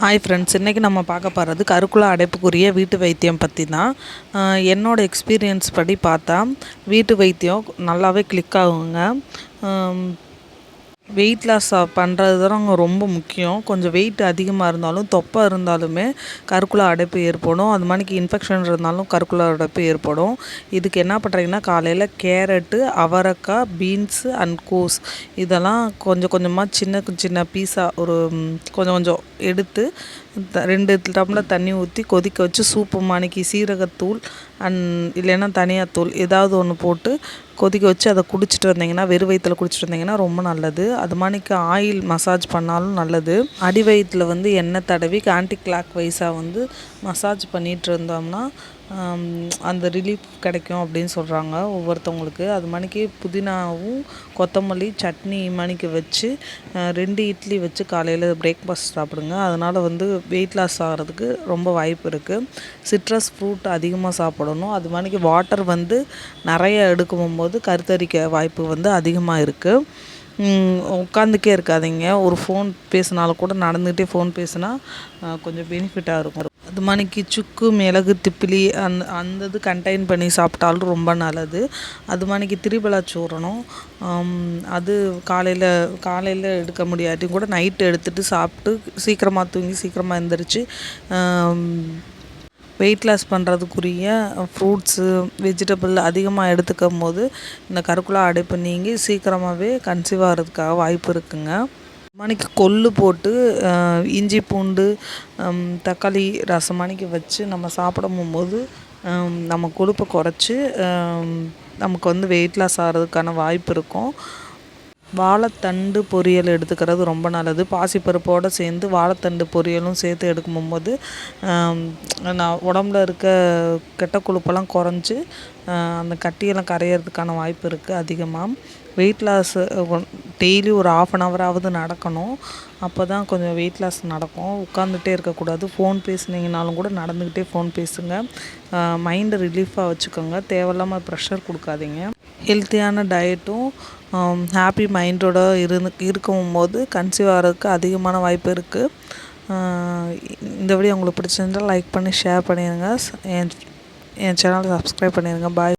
Hi friends இன்றைக்கி நம்ம பார்க்க போகிறது கருக்குல அடைப்புக்குரிய வீட்டு வைத்தியம் பற்றி தான் என்னோட எக்ஸ்பீரியன்ஸ் படி பார்த்தா வீட்டு வைத்தியம் நல்லாவே கிளிக் ஆகுங்க. வெயிட் லாஸ் பண்ணுறது தான் ரொம்ப முக்கியம். கொஞ்சம் வெயிட் அதிகமாக இருந்தாலும் தொப்பை இருந்தாலுமே கருக்குள்ள அடைப்பு ஏற்படும். அது மாதிரிக்கு இன்ஃபெக்ஷன் இருந்தாலும் கருக்குள்ள அடைப்பு ஏற்படும். இதுக்கு என்ன பண்ணுறீங்கன்னா காலையில் கேரட்டு அவரக்காய் பீன்ஸு அண்ட் கோஸ் இதெல்லாம் கொஞ்சம் கொஞ்சமாக சின்ன சின்ன பீஸாக ஒரு கொஞ்சம் கொஞ்சம் எடுத்து ரெண்டு டம்ளர் தண்ணி ஊற்றி கொதிக்க வச்சு சூப்பு மாணிக்கி சீரகத்தூள் அண்ட் இல்லைன்னா தனியாத்தூள் ஏதாவது ஒன்று போட்டு கொதிக்க வச்சு அதை குடிச்சிட்டு வந்தீங்கன்னா வெறும் வயிற்றில் குடிச்சிட்டு வந்தீங்கன்னா ரொம்ப நல்லது. அது மாதிரிக்கு ஆயில் மசாஜ் பண்ணாலும் நல்லது. அடி வயிற்றில் வந்து எண்ணெய் தடவி ஆன்டி கிளாக் வைஸாக வந்து மசாஜ் பண்ணிகிட்டு இருந்தோம்னா அந்த ரிலீஃப் கிடைக்கும் அப்படின்னு சொல்கிறாங்க ஒவ்வொருத்தவங்களுக்கு. அது மணிக்கு புதினாவும் கொத்தமல்லி சட்னி மணிக்கு வச்சு ரெண்டு இட்லி வச்சு காலையில் பிரேக்ஃபாஸ்ட் சாப்பிடுங்க. அதனால் வந்து வெயிட் லாஸ் ஆகிறதுக்கு ரொம்ப வாய்ப்பு இருக்குது சிட்ரஸ் ஃப்ரூட் அதிகமாக சாப்பிடணும். அது மணிக்கு வாட்டர் வந்து நிறைய எடுக்கும் போது கருத்தரிக்க வாய்ப்பு வந்து அதிகமாக இருக்குது உட்காந்துக்கே இருக்காதீங்க. ஒரு ஃபோன் பேசினாலும் கூட நடந்துக்கிட்டே ஃபோன் பேசினா கொஞ்சம் பெனிஃபிட்டாக இருக்கும். அது மாதிரிக்கு சுக்கு மிளகு திப்பிலி அந்த அந்த இது கண்டெயின் பண்ணி சாப்பிட்டாலும் ரொம்ப நல்லது. அது மாதிரிக்கு திரிபலா சூரணம். அது காலையில் காலையில் எடுக்க முடியாட்டியும் கூட நைட்டு எடுத்துகிட்டு சாப்பிட்டு சீக்கிரமாக தூங்கி சீக்கிரமாக எந்திரிச்சு வெயிட் லாஸ் பண்ணுறதுக்குரிய ஃப்ரூட்ஸு வெஜிடபிள் அதிகமாக எடுத்துக்கும் போது இந்த கருக்குலா அடைப்பு நீங்கி சீக்கிரமாகவே கன்சீவ் ஆகிறதுக்காக வாய்ப்பு இருக்குங்க. மணிக்கு கொள்ளு போட்டு இஞ்சி பூண்டு தக்காளி ரசம் மணிக்கு வச்சு நம்ம சாப்பிடும் போது நம்ம கொழுப்பை குறைச்சி நமக்கு வந்து வெயிட் லாஸ் ஆகிறதுக்கான வாய்ப்பு இருக்கும். வாழைத்தண்டு பொரியல் எடுத்துக்கிறது ரொம்ப நல்லது. பாசிப்பருப்போடு சேர்ந்து வாழைத்தண்டு பொரியலும் சேர்த்து எடுக்கும்போது நான் உடம்புல இருக்க கெட்ட கொழுப்பெல்லாம் குறைஞ்சி அந்த கட்டியெல்லாம் கரையிறதுக்கான வாய்ப்பு இருக்குது அதிகமாக வெயிட் லாஸ் டெய்லி ஒரு ஆஃப் அன் ஹவராவது நடக்கணும். அப்போ தான் கொஞ்சம் வெயிட் லாஸ் நடக்கும். உட்காந்துட்டே இருக்கக்கூடாது. ஃபோன் பேசுனீங்கனாலும் கூட நடந்துக்கிட்டே ஃபோன் பேசுங்க. மைண்டை ரிலீஃபாக வச்சுக்கோங்க. தேவையில்லாமல் ப்ரெஷர் கொடுக்காதீங்க. ஹெல்த்தியான டயட்டும் ஹாப்பி மைண்டோட இருந்து இருக்கும் போது கன்சீவ் ஆகிறதுக்கு அதிகமான வாய்ப்பு இருக்குது இந்த வீடியோ உங்களுக்கு பிடிச்சிருந்தால் லைக் பண்ணி ஷேர் பண்ணிடுங்க என் என் சேனலை சப்ஸ்கிரைப் பண்ணிடுங்க பாய்